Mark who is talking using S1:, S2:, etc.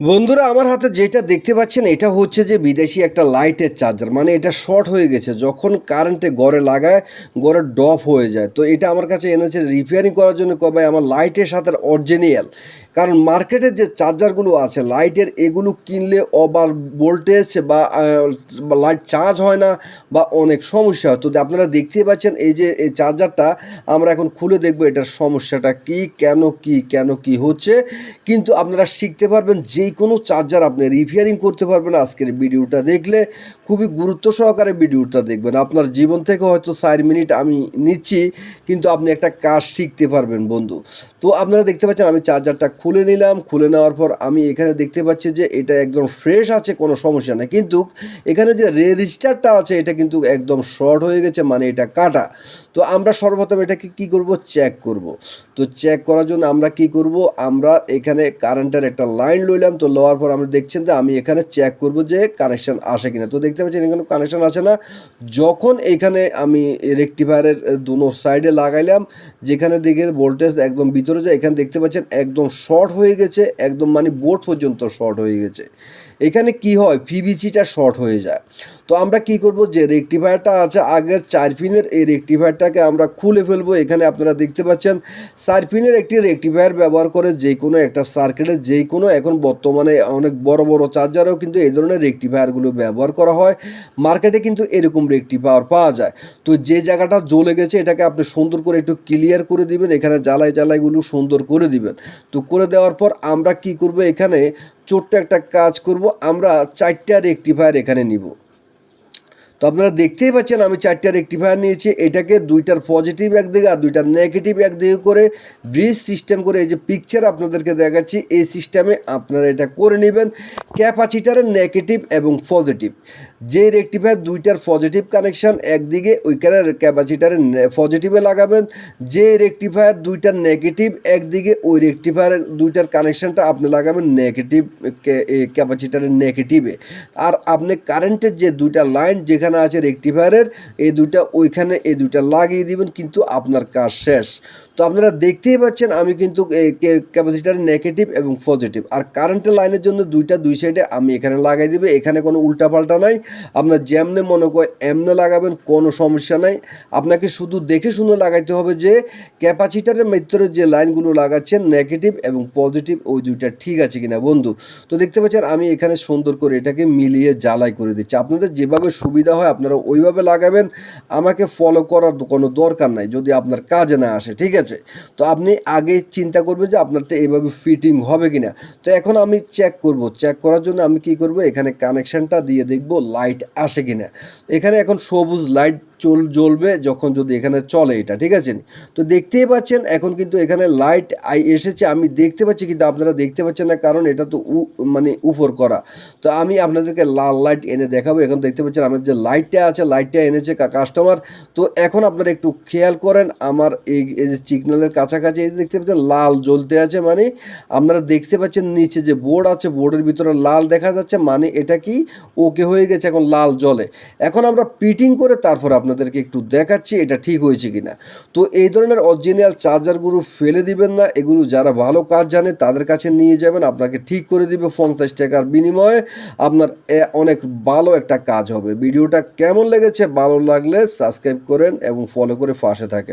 S1: বন্ধুরা, আমার হাতে যেটা দেখতে পাচ্ছেন, এটা হচ্ছে যে বিদেশি একটা লাইটের চার্জার। মানে এটা শর্ট হয়ে গেছে। যখন কারেন্টে গড়ে লাগায়, গড়ে ডপ হয়ে যায়। তো এটা আমার কাছে এনেছে রিপেয়ারিং করার জন্য, কবে? আমার লাইটের সাথে অরিজিনাল কারণ মার্কেটের যে চার্জারগুলো আছে, লাইটের এগুলো কিনলে ওভার ভোল্টেজ বা লাইট চার্জ হয় না বা অনেক সমস্যা হয়। তো আপনারা দেখতেই পাচ্ছেন এই যে, এই চার্জারটা আমরা এখন খুলে দেখব এটার সমস্যাটা কি, কেন কি কেন কি হচ্ছে। কিন্তু আপনারা শিখতে পারবেন যে কোনো চার্জার আপনি রিপেয়ারিং করতে পারবেন আজকের ভিডিওটা দেখলে। খুবই গুরুত্ব সহকারে ভিডিওটা দেখবেন। আপনার জীবন থেকে হয়তো চার মিনিট আমি নিচ্ছি, কিন্তু আপনি একটা কাজ শিখতে পারবেন বন্ধু। তো আপনারা দেখতে পাচ্ছেন আমি চার্জারটা খুলে নিলাম, খুলে নেওয়ার পর আমি এখানে দেখতে পাচ্ছি যে এটা একদম ফ্রেশ আছে, কোনো সমস্যা নেই। কিন্তু এখানে যে রেজিস্টারটা আছে, এটা কিন্তু একদম শর্ট হয়ে গেছে মানে এটা কাটা। তো আমরা সর্বপ্রথম এটাকে কি করব? চেক করব। তো চেক করার জন্য আমরা কি করব? আমরা এখানে কারেন্টের একটা লাইন লইলাম, তো লওয়ার পর আমরা দেখছেন যে আমি এখানে চেক করব যে কানেকশান আসে কিনা। তো দেখতে পাচ্ছেন এখানে কানেকশন আসে না। যখন এখানে আমি রেক্টিফায়ারের দুনো সাইডে লাগাইলাম, যেখানে দিকে ভোল্টেজ একদম ভিতরে যায়, এখানে দেখতে পাচ্ছেন একদম শর্ট হয়ে গেছে, একদম মানে বোর্ড পর্যন্ত শর্ট হয়ে গেছে। এখানে কি হয়? পিবিসিটা শর্ট হয়ে যায়। তো আমরা কি করব? যে রেক্টিফায়ারটা আছে, আগের চার পিনের এই রেক্টিফায়ারটাকে আমরা খুলে ফেলব। এখানে আপনারা দেখতে পাচ্ছেন চার পিনের একটি রেক্টিফায়ার ব্যবহার করে যে কোনো একটা সার্কিটে, যে কোনো এখন বর্তমানে অনেক বড় বড় চার্জারেও কিন্তু এই ধরনের রেক্টিফায়ারগুলো ব্যবহার করা হয়। মার্কেটে কিন্তু এরকম রেক্টিফায়ার পাওয়া যায়। তো যে জায়গাটা জ্বলে গেছে, এটাকে আপনি সুন্দর করে একটু ক্লিয়ার করে দিবেন, এখানে জ্বালাই জ্বালাইগুলো সুন্দর করে দিবেন। তো করে দেওয়ার পর আমরা কি করব? এখানে ছোট্ট একটা কাজ করব। আমরা চারটা রেক্টিফায়ার এখানে নিব। তো আপনারা দেখতেই পাচ্ছেন, আমি চারটা রেক্টিফায়ার নিয়েছি। এটাকে দুইটার পজিটিভ একদিকে আর দুইটার নেগেটিভ একদিকে করে ব্রিজ সিস্টেম করে এই যে পিকচার আপনাদেরকে দেখাচ্ছি, এই সিস্টেমে আপনারা এটা করে নেবেন। ক্যাপাসিটারের নেগেটিভ এবং পজিটিভ যে রেক্টিফায়ার দুইটার পজিটিভ কানেকশান একদিকে ওইখানে ক্যাপাসিটারের পজিটিভে লাগাবেন, যে রেক্টিফায়ার দুইটার নেগেটিভ একদিকে ওই রেক্টিফায়ার দুইটার কানেকশানটা আপনি লাগাবেন নেগেটিভ ক্যাপাসিটারের নেগেটিভে আর আপনি কারেন্টের যে দুইটা লাইন যেখানে আছে রেক্টিফায়ারের এই দুইটা ওইখানে এই দুইটা লাগিয়ে দিবেন, কিন্তু আপনার কাজ শেষ। তো আপনারা দেখতেই পাচ্ছেন আমি কিন্তু ক্যাপাসিটার নেগেটিভ এবং পজিটিভ আর কারেন্টের লাইনের জন্য দুইটা দুই সাইডে আমি এখানে লাগাই দিবে, এখানে কোনো উল্টাপাল্টা নাই। আপনার যেমনে মনে করে এমনে লাগাবেন, কোনো সমস্যা নাই। আপনাকে শুধু দেখে শুনে লাগাইতে হবে যে, ক্যাপাসিটারের ভিতরে যে লাইনগুলো লাগাচ্ছেন, নেগেটিভ এবং পজিটিভ, ওই দুইটা ঠিক আছে কিনা বন্ধু? তো দেখতে পাচ্ছেন, আমি এখানে সুন্দর করে এটাকে মিলিয়ে জ্বালাই করে দিচ্ছি। আপনাদের যেভাবে সুবিধা হয়, আপনারা ওইভাবে লাগাবেন। আমাকে ফলো করার কোনো দরকার নাই, যদি আপনার কাজে না আসে, ঠিক আছে? তো আপনি আগে চিন্তা করবেন যে, আপনারটা এইভাবে ফিটিং হবে কিনা। তো এখন আমি চেক করব। চেক করার জন্য আমি কি করব? এখানে কানেকশানটা দিয়ে দেখব লাইট আসে কিনা। এখানে এখন সবুজ লাইট চল, জ্বলবে যখন যদি এখানে চলে এটা, ঠিক আছে? তো দেখতেই পাচ্ছেন এখন কিন্তু এখানে লাইট আই এসেছে, আমি দেখতে পাচ্ছি কিন্তু আপনারা দেখতে পাচ্ছেন না কারণ এটা তো মানে উপর করা। তো আমি আপনাদেরকে লাল লাইট এনে দেখাবো, এখন দেখতে পাচ্ছেন আমার যে লাইটটা আছে লাইটটা এনেছে কাস্টমার তো এখন আপনারা একটু খেয়াল করেন, আমার এই যে সিগন্যালের কাছাকাছি এই দেখতে পাচ্ছেন লাল জ্বলতে আছে মানে আপনারা দেখতে পাচ্ছেন নিচে যে বোর্ড আছে বোর্ডের ভিতরে লাল দেখা যাচ্ছে মানে এটা কি ওকে হয়ে গেছে, এখন লাল জলে এখন আমরা পিটিং করে তারপর আপনার আপনাদেরকে একটু দেখাচ্ছি এটা ঠিক হয়েছে কিনা। তো এই ধরনের অরিজিনাল চার্জারগুলো ফেলে দিবেন না, এগুলো যারা ভালো কাজ জানে তাদের কাছে নিয়ে যাবেন, আপনাকে ঠিক করে দিবে পঞ্চাশ টাকার বিনিময়ে। আপনার অনেক ভালো একটা কাজ হবে। ভিডিওটা কেমন লেগেছে, ভালো লাগলে সাবস্ক্রাইব করেন এবং ফলো করে পাশে থাকেন।